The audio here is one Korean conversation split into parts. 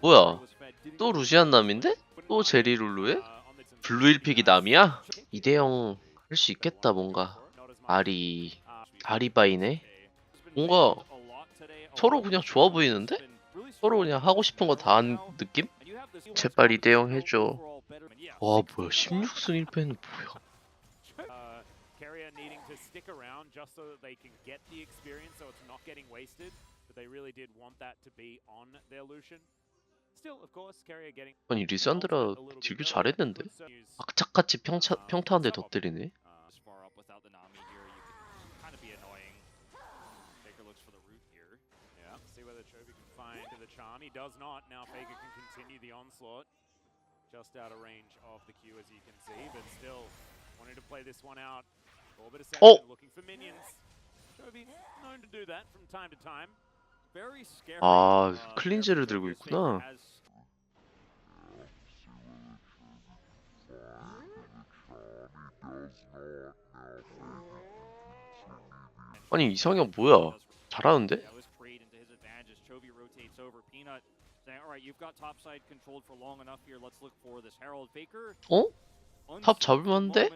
뭐야? 또 루시안 남인데? 또 제리 룰루에? 블루 1픽이 남이야? 2대0 할수 있겠다 뭔가 아리 아리바이네? 뭔가 서로 그냥 좋아 보이는데? 서로 그냥 하고 싶은 거 다 한 느낌? 제발 2대0 해줘 와 뭐야 16승 1패는 뭐야 Uh, needing to stick around just so that they can get the experience so it's not getting wasted. But they really did want that to be on their Lucian. 아니 리산드라 딜교 잘했는데? 악착같이 평차, 평타한데 더 때리네? Uh, Oh! 아 uh, 클린즈를 들고 있구나 아니 이상형 뭐야 잘하는데? 어? 탑 잡을만한데?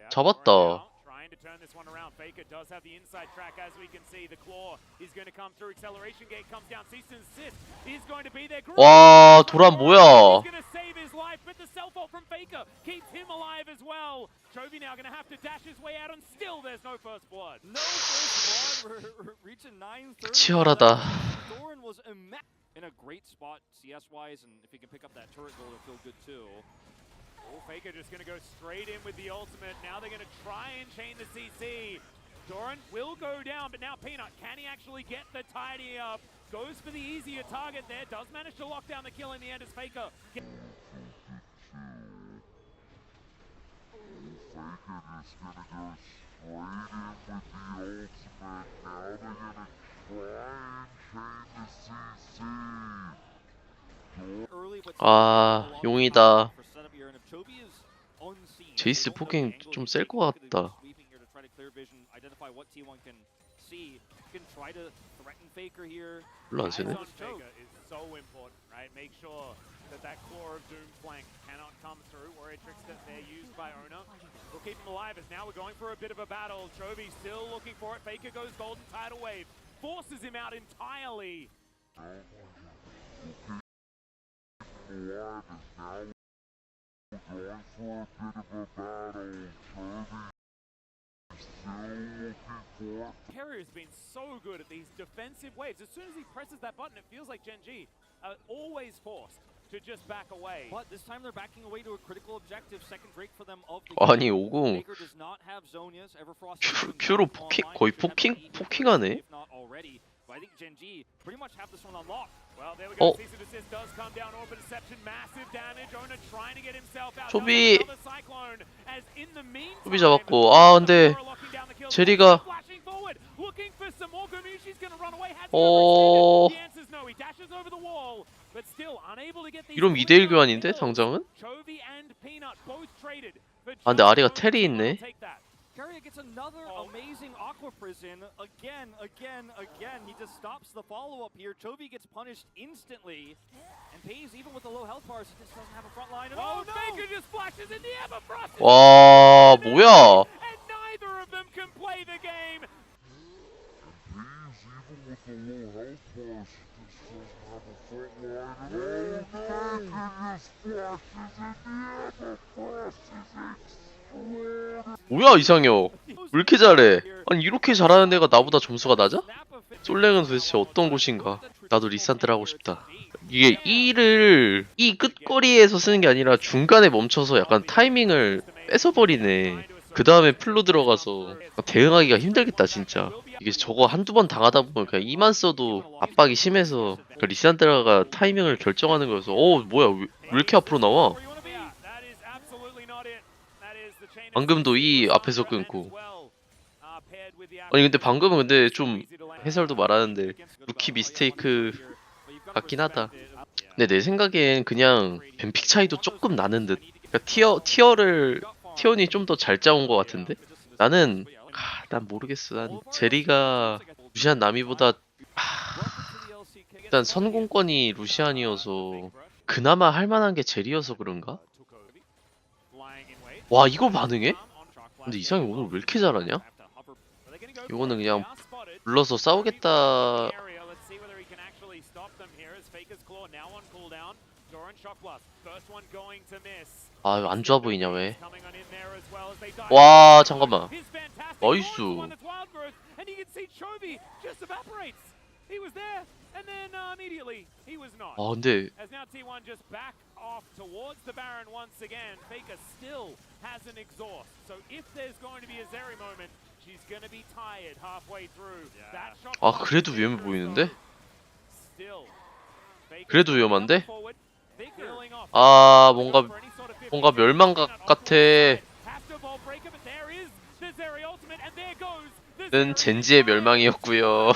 moment For just a moment, that is to say. Yeah, 잡았다. Lauren now Trying to turn this one around. Faker does have the inside track, as we can see. The claw is going to come through. Acceleration gate comes down. Cease and assist is going to be there. 와 도란 뭐야 He's going to save his life, but the self ult from Faker keeps him alive as well. Chovy now going to have to dash his way out, and still there's no first blood. No first blood. We're reaching 930. 치열하다 Thorin was imma- in a great spot CS wise, and if he can pick up that turret goal, it'll feel good too. Oh, Faker just going to go straight in with the ultimate. Now they're going to try and chain the CC. Doran will go down, but now Peanut, can he actually get the tidy up? Goes for the easier target there. Does manage to lock down the kill in the end as Faker. Get- Early, but 아, still 용이다. for setup here, and if Chovy is unseen, 제이스 they don't know 포킹 the angle 좀 to 셀 take 것 같다. be sweeping here to try to clear vision, identify what T1 can see. Can try to threaten Faker here. 별로 안 Eyes 쓰네 on Faker is so important, right? Make sure that that Claw of Doom flank cannot come through. Warrior tricks that they're used by Ona. We'll keep him alive as now we're going for a bit of a battle. Chovy still looking for it. Faker goes golden tidal wave. Forces him out entirely. Carrier's been so good at these defensive waves. As soon as he presses that button, it feels like Gen G are always forced to just back away. But this time they're backing away to a critical objective. Second Drake for them of the 아니 game. 오공 Faker does not have Zonia's Everfrost. 퓨- even 퓨로 back 포킹. 거의 포킹 포킹하네 I think Gen G pretty much have this one unlocked. Well, there we go. Oh. Cease and desist does come down. Orbit deception, massive damage. Ona trying to get himself out. 초비. 초비 잡았고 아 근데. 제리가 어... quick 2대1 교환인데. 당장은? 아 근데 아리가 텔이. 있네 another Oh. amazing Aqua Prison. Again, again, again. He just stops the follow-up here. Chovy gets punished instantly. And pays even with the low health bars. He just doesn't have a front line. And Oh, oh, no! Faker just flashes in the Everfrost. is 와 dead, 뭐야 And neither of them can play the game. 뭐야 이상형 왜 이렇게 잘해? 아니 이렇게 잘하는 애가 나보다 점수가 낮아? 솔랭은 도대체 어떤 곳인가? 나도 리산드를 하고 싶다. 이게 E를 E 끝거리에서 쓰는 게 아니라 중간에 멈춰서 약간 타이밍을 뺏어버리네. 그 다음에 풀로 들어가서 대응하기가 힘들겠다 진짜. 이게 저거 한두 번 당하다 보면 그냥 E만 써도 압박이 심해서 그 리산드라가 타이밍을 결정하는 거여서 어 뭐야 왜, 왜 이렇게 앞으로 나와 방금도 이 앞에서 끊고. 아니 근데 방금은 근데 좀 해설도 말하는데 루키 미스테이크 같긴 하다. 근데 내 생각엔 그냥 뱀픽 차이도 조금 나는 듯. 그러니까 티어 티어를 티원이 좀 더 잘 짜온 것 같은데. 나는 아, 난 모르겠어. 난 제리가 무시한 나미보다 일단 선공권이 루시안이어서 그나마 할만한 게 젤이어서 그런가? 와 이거 반응해? 근데 이상이 오늘 왜 이렇게 잘하냐? 이거는 그냥 불러서 싸우겠다 아 이거 안 좋아 보이냐 왜? 와 잠깐만 나이스. Uh. 아 근데 As now T1 just back off towards the Baron once again. Faker still has an exhaust. So if there's going to be a Zeri moment, she's going to be tired halfway through. That shot 아 그래도 위험해 보이는데? 그래도 위험한데? 아 뭔가 For any sort of 50. 뭔가 멸망각 같아. 는 젠지의. 멸망이었고요.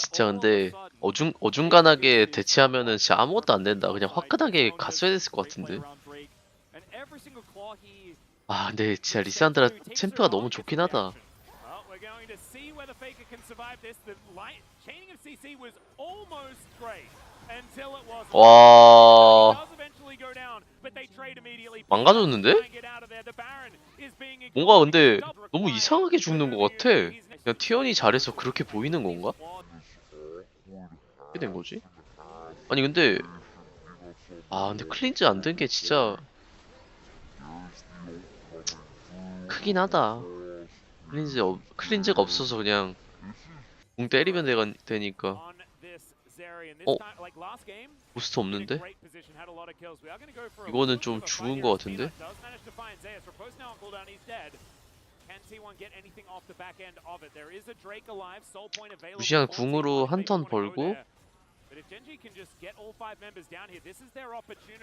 진짜 근데 어중 어중간하게 대치하면은 진짜 아무것도 안 된다. 그냥 화끈하게 갔어야 됐을 것 같은데. 아 근데 진짜 리산드라 챔프가 너무 좋긴 하다. 와. 망가졌는데? 뭔가. 근데 너무. 이상하게 죽는 것 같아. 그냥 티언이 잘해서 그렇게 보이는 건가? 어떻게 된 거지? 아니 근데 아 근데 클린즈 안 된 게 진짜 크긴 하다. 클린즈 없, 클린즈가 없어서 그냥 공 때리면 되가, 되니까 어? 부스트 없는데? 이거는 좀 죽은 here. 같은데? Peanut does manage to find Zeus. Repose now on cooldown, he's dead. Can T1 get anything off the back end of it? There is a Drake alive, soul point available 루시안 for 궁으로 T1 한턴 벌고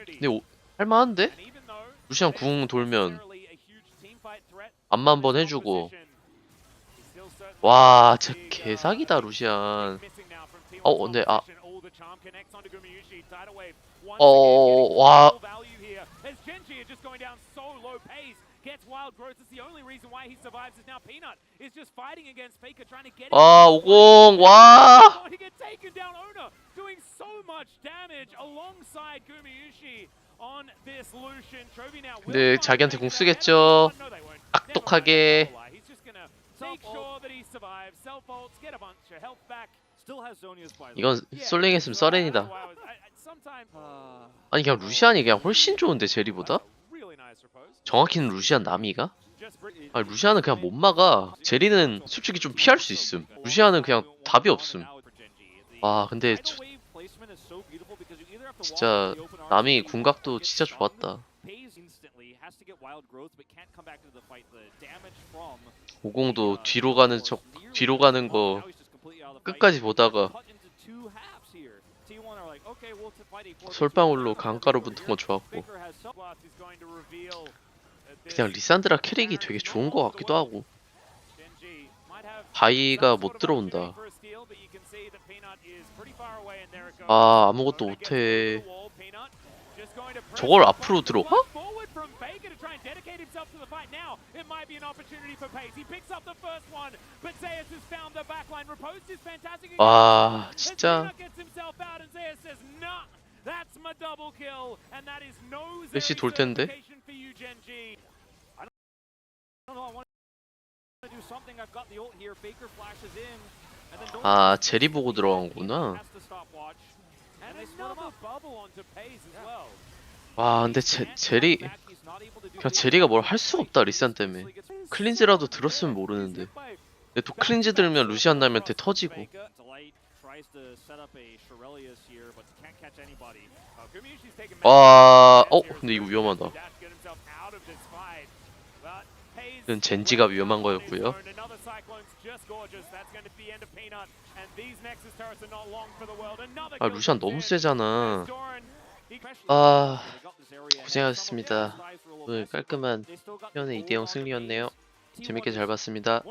근데 오, 할만한데? 루시안 궁 돌면 한번 this 해주고 와 진짜 uh, 개사기다 루시안 missing now from T1's 어 근데 아 composition. All the charm connects onto Gumayusi. Tidal wave once 어, again getting 와. Here. As Genji is just going down so low pace, gets wild growth. It's the only reason why he survives is now Peanut is just fighting against Faker, trying to get 아 오공 와 Oh, he get taken down. Ona doing so much damage alongside Gumayushi on this Lucian. Trophy now. 근데 자기한테 공. 쓰겠죠. 악독하게. 이건 솔랭 했으면 써렌이다 That's why I was- I- I- sometimes- 아, 아니 그냥 루시안이 그냥 훨씬 좋은데 제리보다? 정확히는 루시안 br- 아니 루시안은 그냥 못 막아 제리는 솔직히 좀 피할 수 있음 루시안은 그냥 답이 없음 아 근데 저, 진짜 남이 궁각도 진짜 좋았다 오공도 뒤로 가는 척 뒤로 가는 거 끝까지 보다가 솔방울로 강가로 붙은 건 좋았고. 그냥 리산드라 캐릭이 되게 좋은 것 같기도 하고. 바이가 못 들어온다. 아 아무것도 못해. 저걸 앞으로 들어 와? 와 진짜 몇시 돌 텐데? 아 제리 보고 들어간 거구나 와 근데 제, 제리 그냥 제리가 뭘 할 수가 없다 리산 때문에 클린즈라도 들었으면 모르는데 근데 또 클린즈 들면 루시안 남한테 터지고 와, 어, 근데 이거 위험하다. 이건 젠지가 위험한 거였고요. 아, 루시안 너무 세잖아. 아, 고생하셨습니다. 오늘 깔끔한 현의 2대0 승리였네요. 재밌게 잘 봤습니다.